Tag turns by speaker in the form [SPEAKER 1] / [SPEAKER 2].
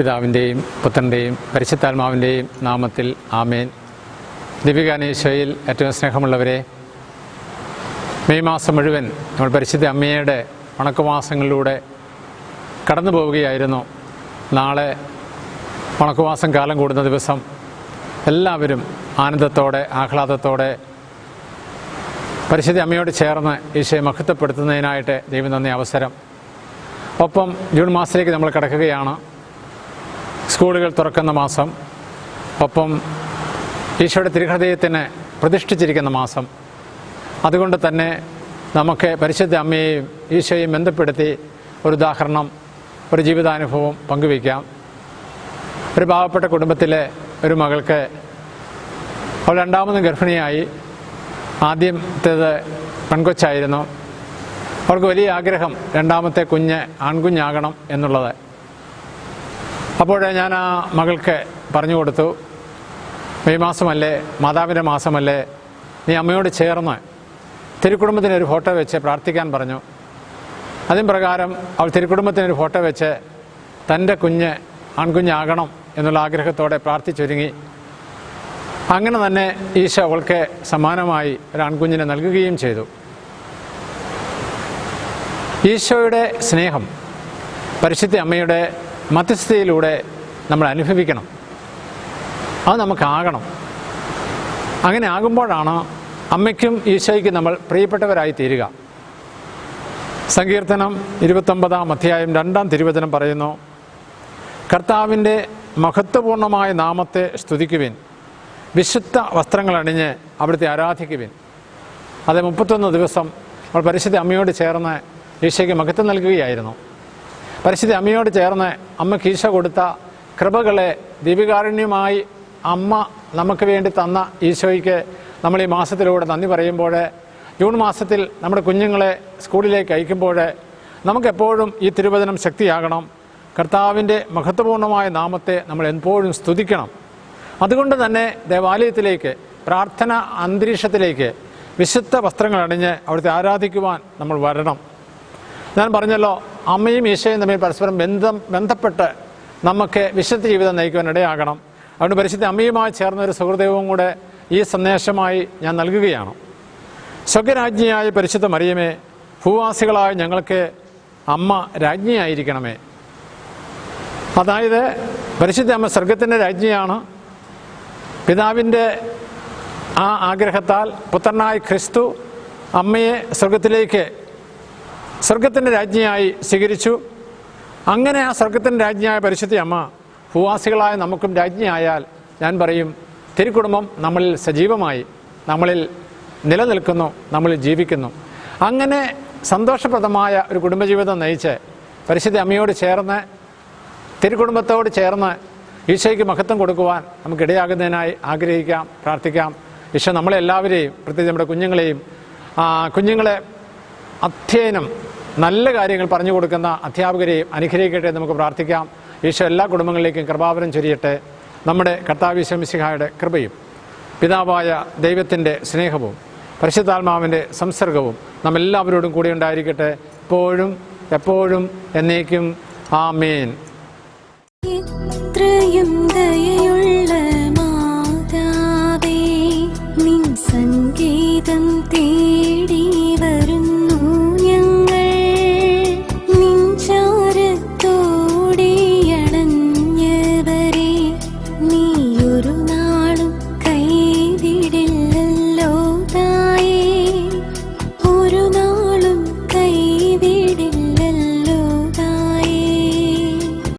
[SPEAKER 1] പിതാവിന്റെയും പുത്രന്റെയും പരിശുദ്ധാത്മാവിന്റെയും നാമത്തിൽ ആമേൻ. ദീപികാനേശ്വയിൽ ഏറ്റവും സ്നേഹമുള്ളവരെ മെയ് മാസം മുഴുവൻ നമ്മൾ പരിശുദ്ധ അമ്മയുടെ വണക്കമാസങ്ങളിലൂടെ കടന്നു പോവുകയായിരുന്നു. നാളെ ഉണക്കുമാസം കാലം കൂടുന്ന ദിവസം എല്ലാവരും ആനന്ദത്തോടെ ആഹ്ലാദത്തോടെ പരിശുദ്ധ അമ്മയോട് ചേർന്ന് ഈശോയെ മഹത്വപ്പെടുത്തുന്നതിനായിട്ട് ദൈവം തന്ന അവസരം. ഒപ്പം ജൂൺ മാസത്തിലേക്ക് നമ്മൾ കിടക്കുകയാണ്. സ്കൂളുകൾ തുറക്കുന്ന മാസം ഒപ്പം ഈശോയുടെ തിരുഹൃദയത്തിന് പ്രതിഷ്ഠിച്ചിരിക്കുന്ന മാസം. അതുകൊണ്ട് തന്നെ നമുക്ക് പരിശുദ്ധ അമ്മയെയും ഈശോയെയും ബന്ധപ്പെടുത്തി ഒരു ഉദാഹരണം ഒരു ജീവിതാനുഭവം പങ്കുവയ്ക്കാം. ഒരു പാവപ്പെട്ട കുടുംബത്തിലെ ഒരു മകൾക്ക് അവൾ രണ്ടാമതും ഗർഭിണിയായി. ആദ്യത്തേത് പെൺകൊച്ചായിരുന്നു. അവൾക്ക് വലിയ ആഗ്രഹം രണ്ടാമത്തെ കുഞ്ഞ് ആൺകുഞ്ഞാകണം എന്നുള്ളത്. അപ്പോൾ ഞാൻ ആ മകൾക്ക് പറഞ്ഞു കൊടുത്തു മെയ് മാസമല്ലേ മാതാവിന്റെ മാസമല്ലേ നീ അമ്മയോട് ചേർന്ന് തിരുക്കുടുംബത്തിന് ഒരു ഫോട്ടോ വെച്ച് പ്രാർത്ഥിക്കാൻ പറഞ്ഞു. അതിന് പ്രകാരം അവൾ തിരുക്കുടുംബത്തിന് ഒരു ഫോട്ടോ വെച്ച് തന്റെ കുഞ്ഞ് ആൺകുഞ്ഞാകണം എന്നുള്ള ആഗ്രഹത്തോടെ പ്രാർത്ഥിച്ചൊരുങ്ങി. അങ്ങനെ തന്നെ ഈശോ അവൾക്ക് സമാനമായി ഒരു ആൺകുഞ്ഞിനെ നൽകുകയും ചെയ്തു. ഈശോയുടെ സ്നേഹം പരിശുദ്ധ അമ്മയുടെ മധ്യസ്ഥതയിലൂടെ നമ്മൾ അനുഭവിക്കണം. അത് നമുക്കാകണം. അങ്ങനെ ആകുമ്പോഴാണ് അമ്മയ്ക്കും ഈശോയ്ക്കും നമ്മൾ പ്രിയപ്പെട്ടവരായി തീരുക. സങ്കീർത്തനം ഇരുപത്തൊമ്പതാം അധ്യായം രണ്ടാം തിരുവചനം പറയുന്നു കർത്താവിന്റെ മഹത്വപൂർണമായ നാമത്തെ സ്തുതിക്കുവിൻ. വിശുദ്ധ വസ്ത്രങ്ങൾ അണിഞ്ഞ് അവിടുത്തെ ആരാധിക്കുവിൻ. അത് മുപ്പത്തൊന്ന് ദിവസം നമ്മൾ പരിശുദ്ധ അമ്മയോട് ചേർന്ന് ഈശോയ്ക്ക് മഹത്വം നൽകുകയായിരുന്നു. പരിശുദ്ധ അമ്മയോട് ചേർന്ന് അമ്മ ഈശോ കൊടുത്ത കൃപകളെ ദിവ്യകാരുണ്യമായി അമ്മ നമുക്ക് വേണ്ടി തന്ന ഈശോയ്ക്ക് നമ്മൾ ഈ മാസത്തിലൂടെ നന്ദി പറയുമ്പോൾ ജൂൺ മാസത്തിൽ നമ്മുടെ കുഞ്ഞുങ്ങളെ സ്കൂളിലേക്ക് അയക്കുമ്പോൾ നമുക്കെപ്പോഴും ഈ തിരുവചനം ശക്തിയാകണം. കർത്താവിന്റെ മഹത്വപൂർണമായ നാമത്തെ നമ്മൾ എപ്പോഴും സ്തുതിക്കണം. അതുകൊണ്ട് തന്നെ ദേവാലയത്തിലേക്ക് പ്രാർത്ഥന അന്തരീക്ഷത്തിലേക്ക് വിശുദ്ധ വസ്ത്രങ്ങൾ അണിഞ്ഞ് അവിടുത്തെ ആരാധിക്കുവാൻ നമ്മൾ വരണം. ഞാൻ പറഞ്ഞല്ലോ അമ്മയും ഈശോയും തമ്മിൽ പരസ്പരം ബന്ധം ബന്ധപ്പെട്ട് നമുക്ക് വിശുദ്ധ ജീവിതം നയിക്കുവാൻ ഇടയാകണം അതുകൊണ്ട് പരിശുദ്ധ അമ്മയുമായി ചേർന്ന ഒരു സുഹൃദൈവവും കൂടെ ഈ സന്ദേശമായി ഞാൻ നൽകുകയാണ്. സ്വർഗരാജ്ഞിയായ പരിശുദ്ധ മറിയമേ ഭൂവാസികളായ ഞങ്ങൾക്ക് അമ്മ രാജ്ഞിയായിരിക്കണമേ. അതായത് പരിശുദ്ധ അമ്മ സ്വർഗത്തിന്റെ രാജ്ഞിയാണ്. പിതാവിന്റെ ആ ആഗ്രഹത്താൽ പുത്രനായ ക്രിസ്തു അമ്മയെ സ്വർഗത്തിലേക്ക് സ്വർഗത്തിന്റെ രാജ്ഞിയായി സ്വീകരിച്ചു. അങ്ങനെ ആ സ്വർഗത്തിന്റെ രാജ്ഞിയായ പരിശുദ്ധി അമ്മ ഭൂവാസികളായ നമുക്കും രാജ്ഞിയായാൽ ഞാൻ പറയും തിരുക്കുടുംബം നമ്മളിൽ സജീവമായി നമ്മളിൽ നിലനിൽക്കുന്നു നമ്മളിൽ ജീവിക്കുന്നു. അങ്ങനെ സന്തോഷപ്രദമായ ഒരു കുടുംബജീവിതം നയിച്ച് പരിശുദ്ധ അമ്മയോട് ചേർന്ന് തിരുക്കുടുംബത്തോട് ചേർന്ന് ഈശോയ്ക്ക് മഹത്വം കൊടുക്കുവാൻ നമുക്കിടയാകുന്നതിനായി ആഗ്രഹിക്കാം പ്രാർത്ഥിക്കാം. ഈശോ നമ്മളെല്ലാവരെയും പ്രത്യേകിച്ച് നമ്മുടെ കുഞ്ഞുങ്ങളെയും കുഞ്ഞുങ്ങളെ അധ്യയനം നല്ല കാര്യങ്ങൾ പറഞ്ഞു കൊടുക്കുന്ന അധ്യാപകരെയും അനുഗ്രഹിക്കട്ടെ നമുക്ക് പ്രാർത്ഥിക്കാം. ഈശോ എല്ലാ കുടുംബങ്ങളിലേക്കും കൃപാവരം ചൊരിയട്ടെ. നമ്മുടെ കർത്താവിശ്വമിസിഹായുടെ കൃപയും പിതാവായ ദൈവത്തിന്റെ സ്നേഹവും പരിശുദ്ധാത്മാവിന്റെ സംസർഗവും നമ്മെല്ലാവരോടും കൂടി ഉണ്ടായിരിക്കട്ടെ. ഇപ്പോഴും എപ്പോഴും എന്നേക്കും. ആ
[SPEAKER 2] മേൻ സംഗീതം തേടി